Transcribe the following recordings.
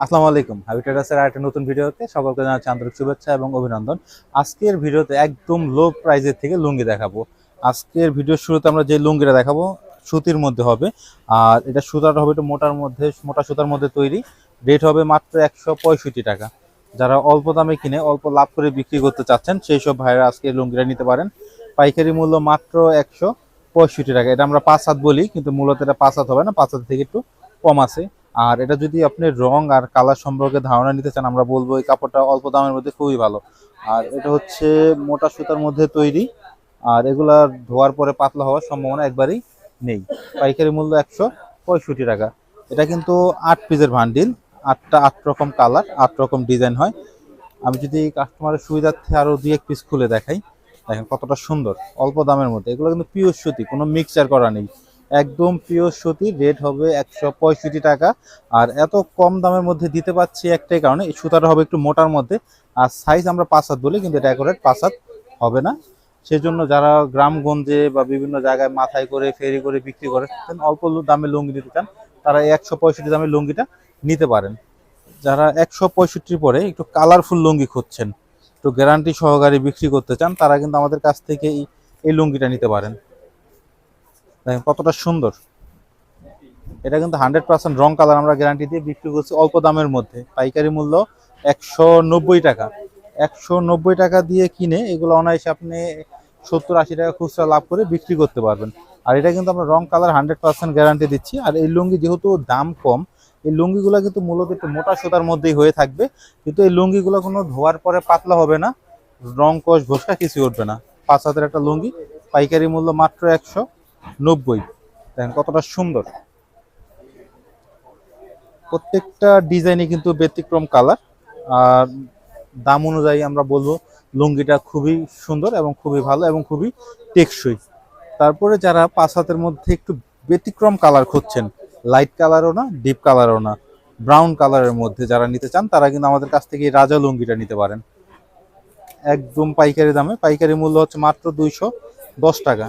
আসসালামু আলাইকুম। হাবি ট্রেডার্সের আরেকটা নতুন ভিডিওতে সকলকে জানাচ্ছি আন্তরিক শুভেচ্ছা এবং অভিনন্দন। আজকের ভিডিওতে একদম লো প্রাইজের থেকে লুঙ্গি দেখাবো। আজকের ভিডিওর শুরুতে আমরা যে লুঙ্গিটা দেখাবো, সুতির মধ্যে হবে। আর এটা সুতাটা হবে একটু মোটার মধ্যে, মোটা সুতার মধ্যে তৈরি। রেট হবে মাত্র একশো পঁয়ষট্টি টাকা। যারা অল্প দামে কিনে, অল্প লাভ করে বিক্রি করতে চাচ্ছেন, সেই সব ভাইরা আজকে লুঙ্গিটা নিতে পারেন। পাইকারি মূল্য মাত্র একশো পঁয়ষট্টি টাকা। এটা আমরা পাঁচ হাত বলি, কিন্তু মূলত এটা পাঁচ হাত হবে না, পাঁচ হাত থেকে একটু কম আছে। আর এটা যদি আপনি রং আর কালার সম্পর্কে ধারণা নিতে চান, আমরা বলব এই কাপড়টা অল্প দামের মধ্যে খুবই ভালো। আর এটা হচ্ছে মোটা সুতার মধ্যে তৈরি। আর এগুলা ধোয়ার পরে পাতলা হওয়ার সম্ভাবনা একবারই নেই। পাইকারি মূল্য একশো পঁয়ষট্টি টাকা। এটা কিন্তু আট পিসের ভান্ডিল, আটটা আট রকম কালার, আট রকম ডিজাইন হয়। আমি যদি কাস্টমারের সুবিধার্থে আরও দুই এক পিস খুলে দেখাই, দেখেন কতটা সুন্দর, অল্প দামের মধ্যে। এগুলো কিন্তু পিওর সুতি, কোনো মিক্সচার করা নেই। একদম পিওর সুতি রেট হবে একশো পঁয়ষট্টি টাকা। আর এত কম দামের মধ্যে দিতে পারছি একটাই কারণে, এই সুতাটা হবে একটু মোটার মধ্যে। আর সাইজ আমরা পাঁচ হাত বলি, কিন্তু এটা অ্যাকোরেট পাঁচ হাত হবে না। সেজন্য যারা গ্রামগঞ্জে বা বিভিন্ন জায়গায় মাথায় করে, ফেরি করে বিক্রি করে অল্প দামে লুঙ্গি নিতে চান, তারা একশো পঁয়ষট্টি দামের লুঙ্গিটা নিতে পারেন। যারা একশো পঁয়ষট্টির পরে একটু কালারফুল লুঙ্গি খুঁজছেন, একটু গ্যারান্টি সহকারে বিক্রি করতে চান, তারা কিন্তু আমাদের কাছ থেকে এই লুঙ্গিটা নিতে পারেন। দেখেন কতটা সুন্দর। এটা কিন্তু হান্ড্রেড পার্সেন্ট রং কালার আমরা গ্যারান্টি দিয়ে বিক্রি করছি অল্প দামের মধ্যে। পাইকারি মূল্য একশো নব্বই টাকা। একশো নব্বই টাকা দিয়ে কিনে এগুলো অনায়াসে আপনি সত্তর আশি টাকা খুচরা লাভ করে বিক্রি করতে পারবেন। আর এটা কিন্তু আমরা রং কালার হান্ড্রেড পার্সেন্ট গ্যারান্টি দিচ্ছি। আর এই লুঙ্গি যেহেতু দাম কম, এই লুঙ্গিগুলো কিন্তু মূলত একটু মোটা সুতার মধ্যেই হয়ে থাকবে। কিন্তু এই লুঙ্গিগুলো কোনো ধোয়ার পরে পাতলা হবে না। রং কষ ঘোষকা কিছু উঠবে না। পাঁচ হাতের একটা লুঙ্গি, পাইকারি মূল্য মাত্র একশো। নব্বই। দেখেন কতটা সুন্দর। প্রত্যেকটা ডিজাইনই কিন্তু ব্যতিক্রম কালার। আর দাম অনুযায়ী আমরা বলব, লুঙ্গিটা খুবই সুন্দর এবং খুবই ভালো এবং খুবই টেকসই। তারপরে যারা পাঁচ হাতের মধ্যে একটু ব্যতিক্রম কালার খুঁজছেন, লাইট কালারও না, ডিপ কালারও না, ব্রাউন কালারের মধ্যে যারা নিতে চান, তারা কিন্তু আমাদের কাছ থেকে রাজা লুঙ্গিটা নিতে পারেন। একদম পাইকারি দামে। পাইকারি মূল্য হচ্ছে মাত্র দুইশো দশ টাকা।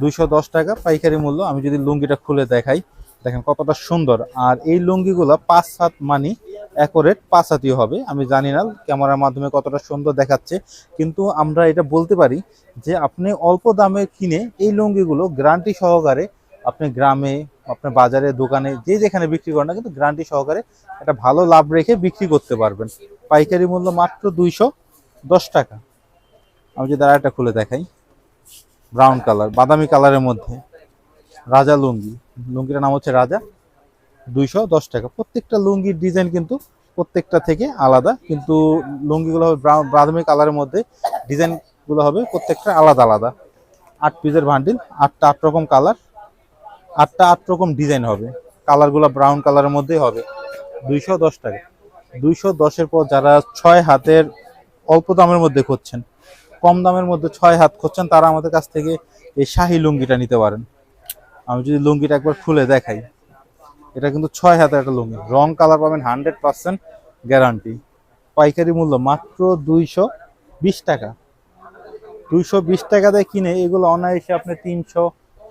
দুইশো দশ টাকা পাইকারি মূল্য। আমি যদি লুঙ্গিটা খুলে দেখাই, দেখেন কতটা সুন্দর। আর এই লুঙ্গিগুলো পাঁচ সাত মানি অ্যাকোরেট পাঁচ হাতই হবে। আমি জানি না ক্যামেরার মাধ্যমে কতটা সুন্দর দেখাচ্ছে, কিন্তু আমরা এটা বলতে পারি যে আপনি অল্প দামে কিনে এই লুঙ্গিগুলো গ্রান্টি সহকারে আপনি গ্রামে, আপনার বাজারে, দোকানে, যে যেখানে বিক্রি করেন না কিন্তু গ্রান্টি সহকারে একটা ভালো লাভ রেখে বিক্রি করতে পারবেন। পাইকারি মূল্য মাত্র দুইশো দশ টাকা। আমি যদি আর একটা খুলে দেখাই। ব্রাউন কালার বাদামি কালারের মধ্যে। রাজা লুঙ্গি, লুঙ্গিটার নাম হচ্ছে রাজা, দুইশো দশ টাকা। প্রত্যেকটা লুঙ্গির ডিজাইন কিন্তু প্রত্যেকটা থেকে আলাদা, কিন্তু লুঙ্গিগুলো হবে বাদামি কালারের মধ্যে ডিজাইনগুলো হবে প্রত্যেকটা আলাদা আলাদা। আট পিসের ভান্ডিল আটটা আট রকম কালার আটটা আট রকম ডিজাইন হবে। কালারগুলো ব্রাউন কালারের মধ্যেই হবে। দুইশো দশ টাকা। দুইশো দশের পর যারা ছয় হাতের অল্প দামের মধ্যে খুঁজছেন কম দামের মধ্যে ছয় হাত খুঁজছেন, তারা আমাদের কাছ থেকে এই শাহি লুঙ্গিটা নিতে পারেন। আমি যদি লুঙ্গিটা একবার খুলে দেখাই, এটা কিন্তু ছয় হাতের একটা লুঙ্গি। রং কালার পাবেন হান্ড্রেড পার্সেন্ট গ্যারান্টি। পাইকারি মূল্য মাত্র দুইশো বিশ টাকা। দুইশো বিশ টাকা দিয়ে কিনে এগুলো অনায়াসে আপনি তিনশো,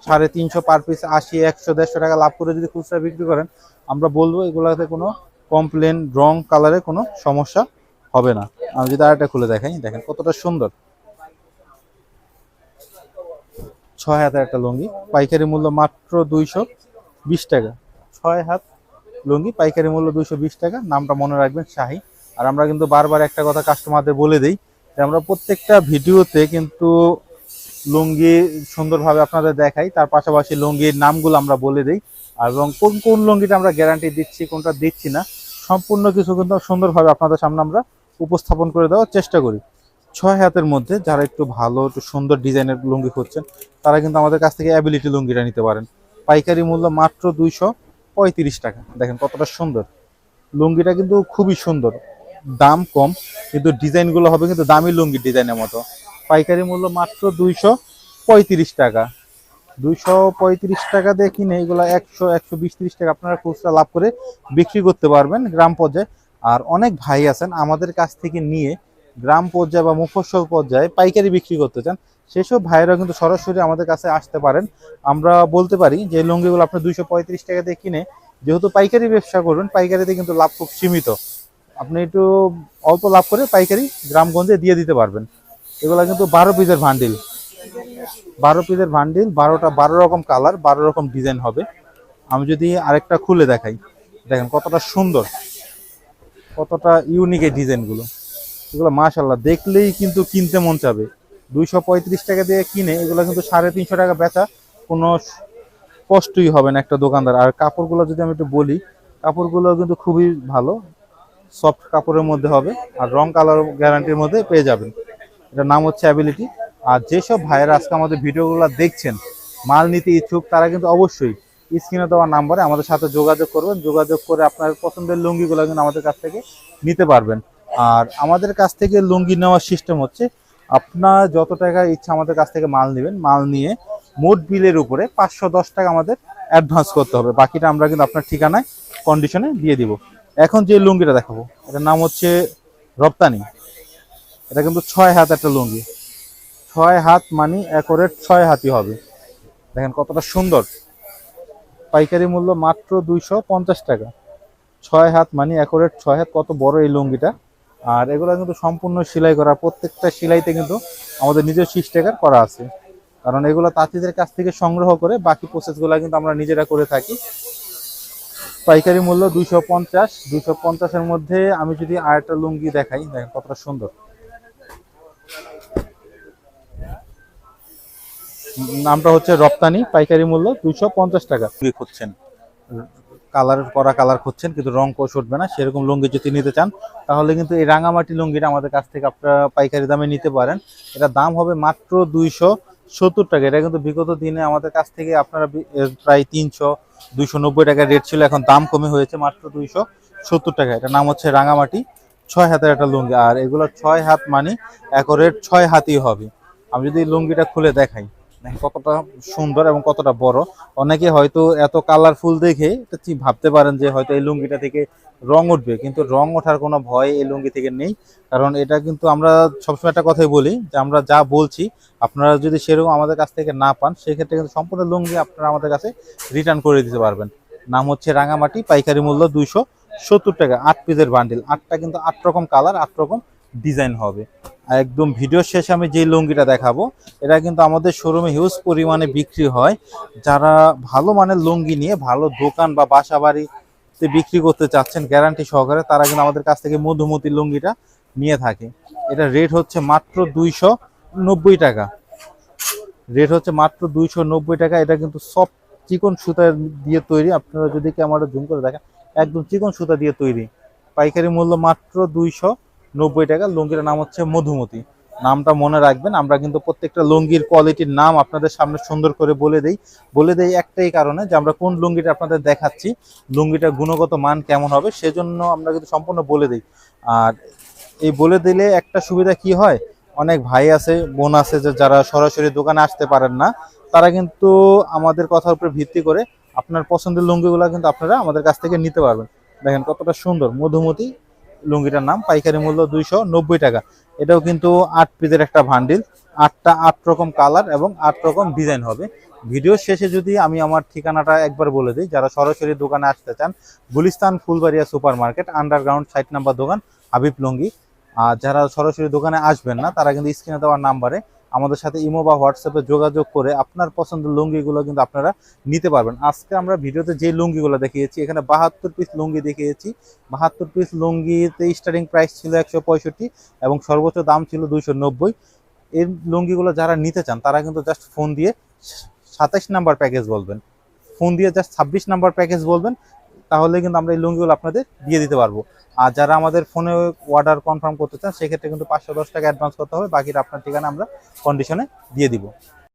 সাড়ে তিনশো পার পিস, আশি, একশো, দেড়শো টাকা লাভ করে যদি খুচরা বিক্রি করেন, আমরা বলব এগুলোতে কোনো কমপ্লেন, রং, কালারে কোনো সমস্যা হবে না। আমি যদি আরেকটা খুলে দেখাই, দেখেন কতটা সুন্দর। ছয় হাতের একটা লুঙ্গি। পাইকারি মূল্য মাত্র দুইশো বিশ টাকা। ছয় হাত লুঙ্গি, পাইকারি মূল্য দুইশো বিশ টাকা। নামটা মনে রাখবেন, শাহি। আর আমরা কিন্তু বারবার একটা কথা কাস্টমারদের বলে দিই যে, আমরা প্রত্যেকটা ভিডিওতে কিন্তু লুঙ্গি সুন্দরভাবে আপনাদের দেখাই। তার পাশাপাশি লুঙ্গির নামগুলো আমরা বলে দিই। এবং কোন কোন লুঙ্গিটা আমরা গ্যারান্টি দিচ্ছি, কোনটা দিচ্ছি না, সম্পূর্ণ কিছু কিন্তু সুন্দরভাবে আপনাদের সামনে আমরা উপস্থাপন করে দেওয়ার চেষ্টা করি। ছয় হাতের মধ্যে যারা একটু ভালো, একটু সুন্দর ডিজাইনের লুঙ্গি খুঁজছেন, তারা কিন্তু আমাদের কাছ থেকে অ্যাবিলিটি লুঙ্গিটা নিতে পারেন। পাইকারি মূল্য মাত্র দুইশো পঁয়ত্রিশ টাকা। দেখেন কতটা সুন্দর। লুঙ্গিটা কিন্তু খুবই সুন্দর। দাম কম, কিন্তু ডিজাইনগুলো হবে কিন্তু দামি লুঙ্গি ডিজাইনের মতো। পাইকারি মূল্য মাত্র দুইশো পঁয়ত্রিশ টাকা। দুইশো পঁয়ত্রিশ টাকা দিয়ে কিনে এগুলো একশো একশো বিশ টাকা আপনারা খুচরা লাভ করে বিক্রি করতে পারবেন গ্রাম পর্যায়ে। আর অনেক ভাই আছেন আমাদের কাছ থেকে নিয়ে গ্রাম পর্যায়ে বা মুফস্বল পর্যায়ে পাইকারি বিক্রি করতে চান, সেসব ভাইয়েরা কিন্তু সরাসরি আমাদের কাছে আসতে পারেন। আমরা বলতে পারি যে, লুঙ্গিগুলো আপনি দুইশো পঁয়ত্রিশ টাকা দিয়ে কিনে, যেহেতু পাইকারি ব্যবসা করবেন, পাইকারিতে কিন্তু লাভ খুব সীমিত। আপনি একটু অল্প লাভ করে পাইকারি গ্রামগঞ্জে দিয়ে দিতে পারবেন। এগুলো কিন্তু বারো পিসের ভান্ডিল বারো পিসের ভান্ডিল বারোটা, বারো রকম কালার বারো রকম ডিজাইন হবে। আমি যদি আরেকটা খুলে দেখাই। দেখেন কতটা সুন্দর, কতটা ইউনিক এই ডিজাইনগুলো এগুলো মাশাল্লাহ দেখলেই কিন্তু কিনতে মন চাবে। দুইশো পঁয়ত্রিশ টাকা দিয়ে কিনে, এগুলো কিন্তু সাড়ে তিনশো টাকা বেচা, কোনো কষ্টই হবে না একটা দোকানদার। আর কাপড়গুলো যদি আমি একটু বলি, কাপড়গুলো কিন্তু খুবই ভালো সফট কাপড়ের মধ্যে হবে, আর রং কালার গ্যারান্টির মধ্যে পেয়ে যাবেন। এটার নাম হচ্ছে অ্যাবিলিটি আর যেসব ভাইয়েরা আজকে আমাদের ভিডিওগুলো দেখছেন, মাল নিতে ইচ্ছুক, তারা কিন্তু অবশ্যই স্ক্রিনে দেওয়া নাম্বারে আমাদের সাথে যোগাযোগ করবেন। যোগাযোগ করে আপনার পছন্দের লুঙ্গিগুলো কিন্তু আমাদের কাছ থেকে নিতে পারবেন। আর আমাদের কাছ থেকে লুঙ্গি নেওয়ার সিস্টেম হচ্ছে, আপনার যত টাকা ইচ্ছা আমাদের কাছ থেকে মাল নেবেন, মাল নিয়ে মোট বিলের উপরে পাঁচশো দশ টাকা আমাদের অ্যাডভান্স করতে হবে। বাকিটা আমরা কিন্তু আপনার ঠিকানায় কন্ডিশনে দিয়ে দিব। এখন যে লুঙ্গিটা দেখাবো, এটার নাম হচ্ছে রপ্তানি। এটা কিন্তু ছয় হাত একটা লুঙ্গি। ছয় হাত মানি একরেট ছয় হাতই হবে। দেখেন কতটা সুন্দর। পাইকারি মূল্য মাত্র দুইশো পঞ্চাশ টাকা। ছয় হাত মানি একরেট ছয় হাত। কত বড় এই লুঙ্গিটা? আর এগুলো কিন্তু সম্পূর্ণ সেলাই করা, প্রত্যেকটা সেলাইতে কিন্তু আমাদের নিজের স্টিকার করা আছে। কারণ এগুলো তাঁতিদের কাছ থেকে সংগ্রহ করে বাকি প্রসেসগুলো কিন্তু আমরা নিজেরা করে থাকি। পাইকারি মূল্য দুইশো পঞ্চাশ, দুইশো পঞ্চাশের মধ্যে আমি যদি আরেকটা লুঙ্গি দেখাই, দেখেন কতটা সুন্দর। নামটা হচ্ছে রপ্তানি, পাইকারি মূল্য দুইশো পঞ্চাশ টাকা। খুঁজছেন। কালার করা কালার খুঁজছেন, কিন্তু রং কোষ উঠবে না, সেরকম লুঙ্গি যদি নিতে চান, তাহলে কিন্তু এই রাঙামাটি লুঙ্গিটা আমাদের কাছ থেকে আপনারা পাইকারি দামে নিতে পারেন। এটা দাম হবে মাত্র দুইশো সত্তর টাকা। এটা কিন্তু বিগত দিনে আমাদের কাছ থেকে আপনারা প্রায় তিনশো, দুইশো নব্বই টাকা রেট ছিল, এখন দাম কমে হয়েছে মাত্র দুইশো সত্তর টাকা। এটার নাম হচ্ছে রাঙামাটি ছয় হাতের একটা লুঙ্গি। আর এগুলো ছয় হাত মানে এক রেট ছয় হাতই হবে। আমি যদি লুঙ্গিটা খুলে দেখাই। কতটা সুন্দর এবং কতটা বড়। অনেকে হয়তো এত কালারফুল দেখে ভাবতে পারেন যে হয়তো এই লুঙ্গিটা থেকে রং উঠবে, কিন্তু রং ওঠার কোনো ভয় এই লুঙ্গি থেকে নেই। কারণ এটা কিন্তু আমরা সবসময় একটা কথাই বলি যে আমরা যা বলছি, আপনারা যদি সেরকম আমাদের কাছ থেকে না পান, সেক্ষেত্রে কিন্তু সম্পূর্ণ লুঙ্গি আপনারা আমাদের কাছে রিটার্ন করে দিতে পারবেন। নাম হচ্ছে রাঙামাটি, পাইকারি মূল্য দুইশো সত্তর টাকা, আট পিসের বান্ডিল আটটা কিন্তু আট রকম কালার আট রকম ডিজাইন হবে। একদম ভিডিও শেষে আমি যে লুঙ্গিটা দেখাবো, এটা কিন্তু আমাদের শোরুমে হিউজ পরিমাণে বিক্রি হয়। যারা ভালো মানের লুঙ্গি নিয়ে ভালো দোকান বা বাসা বাড়িতে বিক্রি করতে চাচ্ছেন গ্যারান্টি সহকারে তারা কিন্তু আমাদের কাছ থেকে মধুমতি লুঙ্গিটা নিয়ে থাকে। এটা রেট হচ্ছে মাত্র দুইশো নব্বই টাকা। রেট হচ্ছে মাত্র দুইশো নব্বই টাকা। এটা কিন্তু সব চিকন সুতা দিয়ে তৈরি। আপনারা যদি ক্যামেরা জুম করে দেখেন, একদম চিকন সুতা দিয়ে তৈরি। পাইকারি মূল্য মাত্র দুইশো নব্বই টাকা। লুঙ্গির নাম হচ্ছে মধুমতি। নামটা মনে রাখবেন, আমরা কিন্তু প্রত্যেকটা লুঙ্গির কোয়ালিটির নাম আপনাদের সামনে সুন্দর করে বলে দেই। বলে দেই একটাই কারণে যে, আমরা কোন লুঙ্গিটা আপনাদের দেখাচ্ছি লুঙ্গিটার গুণগত মান কেমন হবে সেজন্য আমরা কিন্তু সম্পূর্ণ বলে দিই। আর এই বলে দিলে একটা সুবিধা কি হয়? অনেক ভাই আছে, বোন আছে যে, যারা সরাসরি দোকানে আসতে পারেন না, তারা কিন্তু আমাদের কথার উপর ভিত্তি করে আপনার পছন্দের লুঙ্গিগুলো কিন্তু আপনারা আমাদের কাছ থেকে নিতে পারবেন। দেখেন কতটা সুন্দর। মধুমতি লুঙ্গিটার নাম, পাইকারি মূল্য দুইশো নব্বই টাকা। এটাও কিন্তু আট পিসের একটা ভান্ডিল আটটা আট রকম কালার এবং আট রকম ডিজাইন হবে। ভিডিও শেষে যদি আমি আমার ঠিকানাটা একবার বলে দিই, যারা সরাসরি দোকানে আসতে চান, Gulistan Fulbaria super market underground site number দোকান, হাবিব লুঙ্গি। আর যারা সরাসরি দোকানে আসবেন না, তারা কিন্তু স্ক্রিনে দেওয়ার নাম্বারে আমাদের সাথে ইমো বা হোয়াটসঅ্যাপে যোগাযোগ করে আপনার পছন্দের লুঙ্গিগুলো কিন্তু আপনারা নিতে পারবেন। আজকে আমরা ভিডিওতে যে লুঙ্গিগুলো দেখিয়েছি, এখানে বাহাত্তর পিস লুঙ্গি দেখিয়েছি। বাহাত্তর পিস লুঙ্গিতে স্টার্টিং প্রাইস ছিল একশো পঁয়ষট্টি এবং সর্বোচ্চ দাম ছিল দুইশো নব্বই। এই লুঙ্গিগুলো যারা নিতে চান, তারা কিন্তু জাস্ট ফোন দিয়ে সাতাইশ নাম্বার প্যাকেজ বলবেন। ফোন দিয়ে জাস্ট ছাব্বিশ নাম্বার প্যাকেজ বলবেন তাহলে কিন্তু আমরা এই লুঙ্গিগুলো আপনাদের দিয়ে দিতে পারব। আর যারা আমাদের ফোনে অর্ডার কনফার্ম করতে চান, সেক্ষেত্রে কিন্তু পাঁচশো দশ টাকা অ্যাডভান্স করতে হবে। বাকিটা আপনার ঠিকানা আমরা কন্ডিশনে দিয়ে দিব।